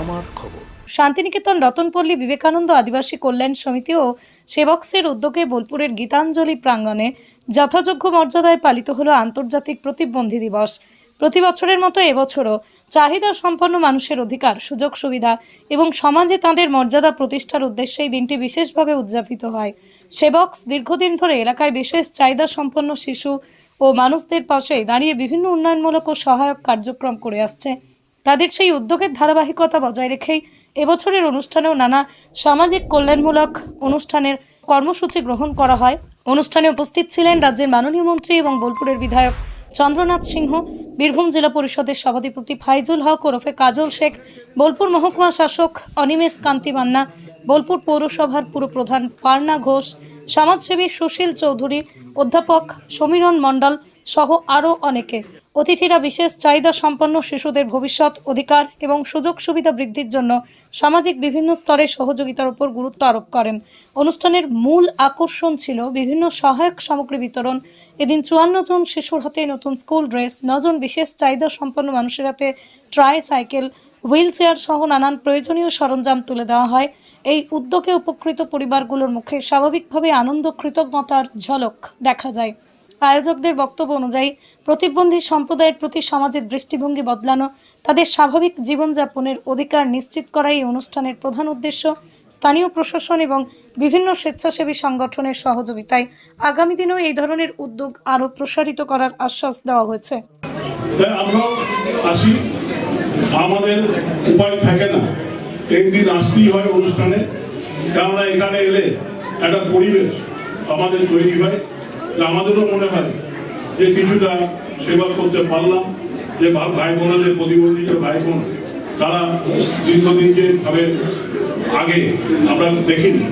আমার খবর। শান্তিনিকেতন রতনপল্লী বিবেকানন্দ আদিবাসী কল্যাণ সমিতি ও সেবক্সের উদ্যোগে বোলপুরের গীতাঞ্জলি প্রাঙ্গণে যথাযোগ্য মর্যাদায় পালিত হলো আন্তর্জাতিক প্রতিবন্ধী দিবস। প্রতি বছরের মতো এবছরও চাহিদা সম্পন্ন মানুষের অধিকার, সুযোগ, সুবিধা এবং সমাজে তাঁদের মর্যাদা প্রতিষ্ঠার উদ্দেশ্যে এই দিনটি বিশেষভাবে উদযাপিত হয়। সেবক্স দীর্ঘদিন ধরে এলাকায় বিশেষ চাহিদা সম্পন্ন শিশু ও মানুষদের পাশে দাঁড়িয়ে বিভিন্ন উন্নয়নমূলক ও সহায়ক কার্যক্রম করে আসছে। তাদের সেই উদ্যোগের ধারাবাহিকতা বজায় রেখেই এবছরের অনুষ্ঠানেও নানা সামাজিক কল্যাণমূলক অনুষ্ঠানের কর্মসূচি গ্রহণ করা হয়। অনুষ্ঠানে উপস্থিত ছিলেন রাজ্যের মাননীয় মন্ত্রী এবং বোলপুরের বিধায়ক চন্দ্রনাথ সিংহ, বীরভূম জেলা পরিষদের সভাধিপতি ফাইজুল হক, ওরফে কাজল শেখ, বোলপুর মহকুমা শাসক অনিমেষ কান্তি মান্না, বোলপুর পৌরসভার পুরপ্রধান পার্না ঘোষ, সমাজসেবী সুশীল চৌধুরী, অধ্যাপক সমীরণ মণ্ডল সহ আরও অনেকে। অতিথিরা বিশেষ চাহিদা সম্পন্ন শিশুদের ভবিষ্যৎ অধিকার এবং সুযোগ সুবিধা বৃদ্ধির জন্য সামাজিক বিভিন্ন স্তরে সহযোগিতার উপর গুরুত্ব আরোপ করেন। অনুষ্ঠানের মূল আকর্ষণ ছিল বিভিন্ন সহায়ক সামগ্রী বিতরণ। এদিন চুয়ান্ন জন শিশুর হাতে নতুন স্কুল ড্রেস নজন বিশেষ চাহিদা সম্পন্ন মানুষের হাতে ট্রাই সাইকেল হুইল চেয়ার সহ নানান প্রয়োজনীয় সরঞ্জাম তুলে দেওয়া হয়। এই উদ্যোগে উপকৃত পরিবারগুলোর মুখে স্বাভাবিকভাবে আনন্দ, কৃতজ্ঞতার ঝলক দেখা যায়। আয়োজকদের বক্তব্য অনুযায়ী, প্রতিবন্ধী সম্প্রদায়ের প্রতি সমাজের দৃষ্টিভঙ্গি বদলানো, তাদের স্বাভাবিক জীবনযাপনের অধিকার নিশ্চিত করাই অনুষ্ঠানের প্রধান উদ্দেশ্য, স্থানীয় প্রশাসন এবং বিভিন্ন স্বেচ্ছাসেবী সংগঠনের সহযোগিতায় আগামী দিনেও এই ধরনের উদ্যোগ আরও প্রসারিত করার আশ্বাস দেওয়া হয়েছে। আমাদের উপায় থাকে না। আসতেই হয় অনুষ্ঠানে। কেননা এখানে এলে একটা পরিবেশ আমাদের তৈরি হয়। আমাদেরও মনে হয় যে কিছুটা সেবা করতে পারলাম, যে ভাই বোনদের প্রতিবন্ধী যে ভাই বোন, তারা দীর্ঘদিন যেভাবে আগে আমরা দেখিনি,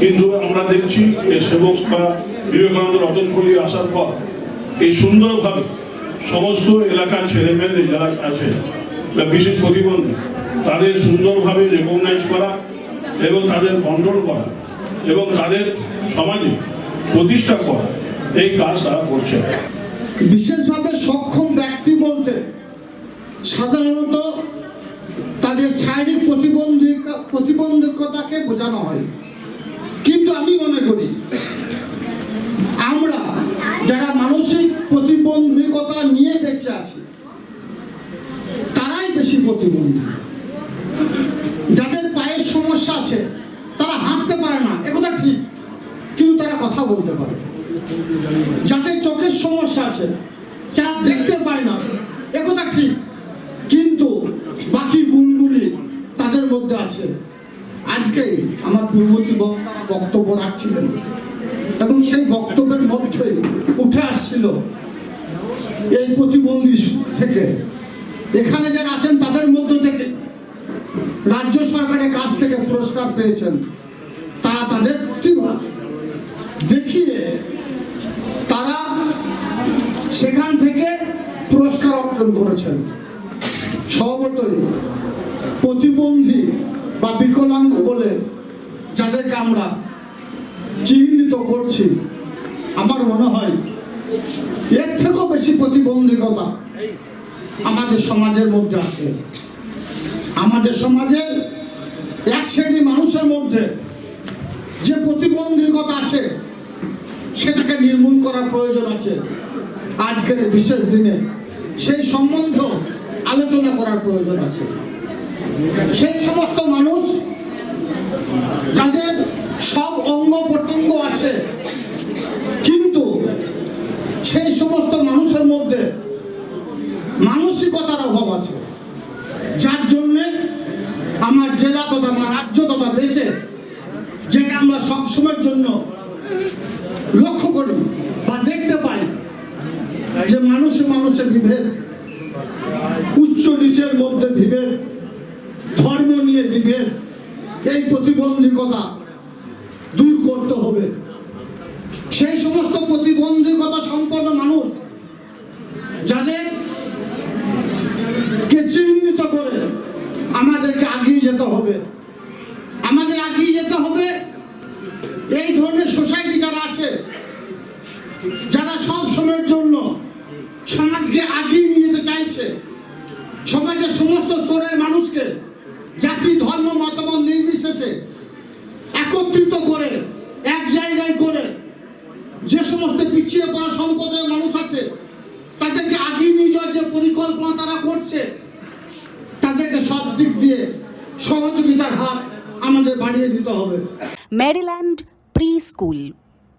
কিন্তু আমরা দেখছি যে সেবক বা বিবেকানন্দ রতন রতনপল্লী আসার পর এই সুন্দরভাবে সমস্ত এলাকার ছেলেমেয়েদের যারা আছে বিশেষ প্রতিবন্ধী, তাদের সুন্দরভাবে রেকগনাইজ করা এবং তাদের কন্ট্রোল করা এবং তাদের সমাজে প্রতিষ্ঠা করা এই কাজ তারা করছে। বিশেষভাবে সক্ষম ব্যক্তি বলতে সাধারণত তাদের শারীরিক প্রতিবন্ধিকা প্রতিবন্ধকতাকে বোঝানো হয়। কিন্তু আমি মনে করি, আমরা যারা মানসিক প্রতিবন্ধকতা নিয়ে বেঁচে আছি, তারাই বেশি প্রতিবন্ধী। যাদের পায়ের সমস্যা আছে, তারা হাঁটতে পারে না, একথা ঠিক, কিন্তু তারা কথা বলতে পারে। সমস্যা আছে যারা দেখতে পায় না। একথা ঠিক, কিন্তু বাকি গুণগুলি তাদের মধ্যে আছে। আজকে আমার পূর্ববর্তী বক্তব্য রাখছিলেন। এবং সেই বক্তব্যের মধ্যে উঠে আসছিল এই প্রতিবন্ধী থেকে। এখানে যারা আছেন, তাদের মধ্য থেকে রাজ্য সরকারের কাছ থেকে পুরস্কার পেয়েছেন। তারা তাদের প্রতিভা দেখিয়ে সেখান থেকে পুরস্কার অর্জন করেছেন। স্বভাবতই প্রতিবন্ধী বা বিকলাঙ্গ বলে যাদেরকে আমরা চিহ্নিত করছি, আমার মনে হয় এর থেকেও বেশি প্রতিবন্ধকতা আমাদের সমাজের মধ্যে আছে। আমাদের সমাজের এক শ্রেণি মানুষের মধ্যে যে প্রতিবন্ধকতা আছে, সেটাকে নির্মূল করার প্রয়োজন আছে। আজকের বিশেষ দিনে সেই সম্বন্ধ আলোচনা করার প্রয়োজন আছে। সেই সমস্ত মানুষ যাদের সব অঙ্গ প্রত্যঙ্গ আছে, কিন্তু সেই সমস্ত মানুষের মধ্যে মানসিকতার অভাব আছে। যার জন্যে আমার জেলা তথা আমার রাজ্য তথা দেশে যেটা আমরা সবসময়ের জন্য লক্ষ্য করি বা দেখতে পাই মানুষে মানুষের বিভেদ, উচ্চ নিচের মধ্যে বিভেদ, ধর্ম নিয়ে বিভেদ, এই প্রতিবন্ধকতা দূর করতে হবে। সেই সমস্ত প্রতিবন্ধকতা সম্পন্ন মানুষ যাদের কে চিহ্নিত করে আমাদেরকে আগিয়ে যেতে হবে। আমাদের আগিয়ে যেতে হবে এই ধরনের সোসাইটি যারা আছে, যারা সব সমাজকে আগিয়ে নিয়ে যেতে চাইছে। সমাজের সমস্ত স্তরের মানুষকে জাতি, ধর্ম, মতামত নির্বিশেষে একত্রিত করে, এক জায়গায় করে যে সমস্ত পিছিয়ে পড়া সম্প্রদায়ের মানুষ আছে, তাদেরকে আগিয়ে নিয়ে যাওয়ার যে পরিকল্পনা তারা করছে, তাদেরকে সব দিক দিয়ে সহযোগিতার হাত আমাদের বাড়িয়ে দিতে হবে। Maryland pre school.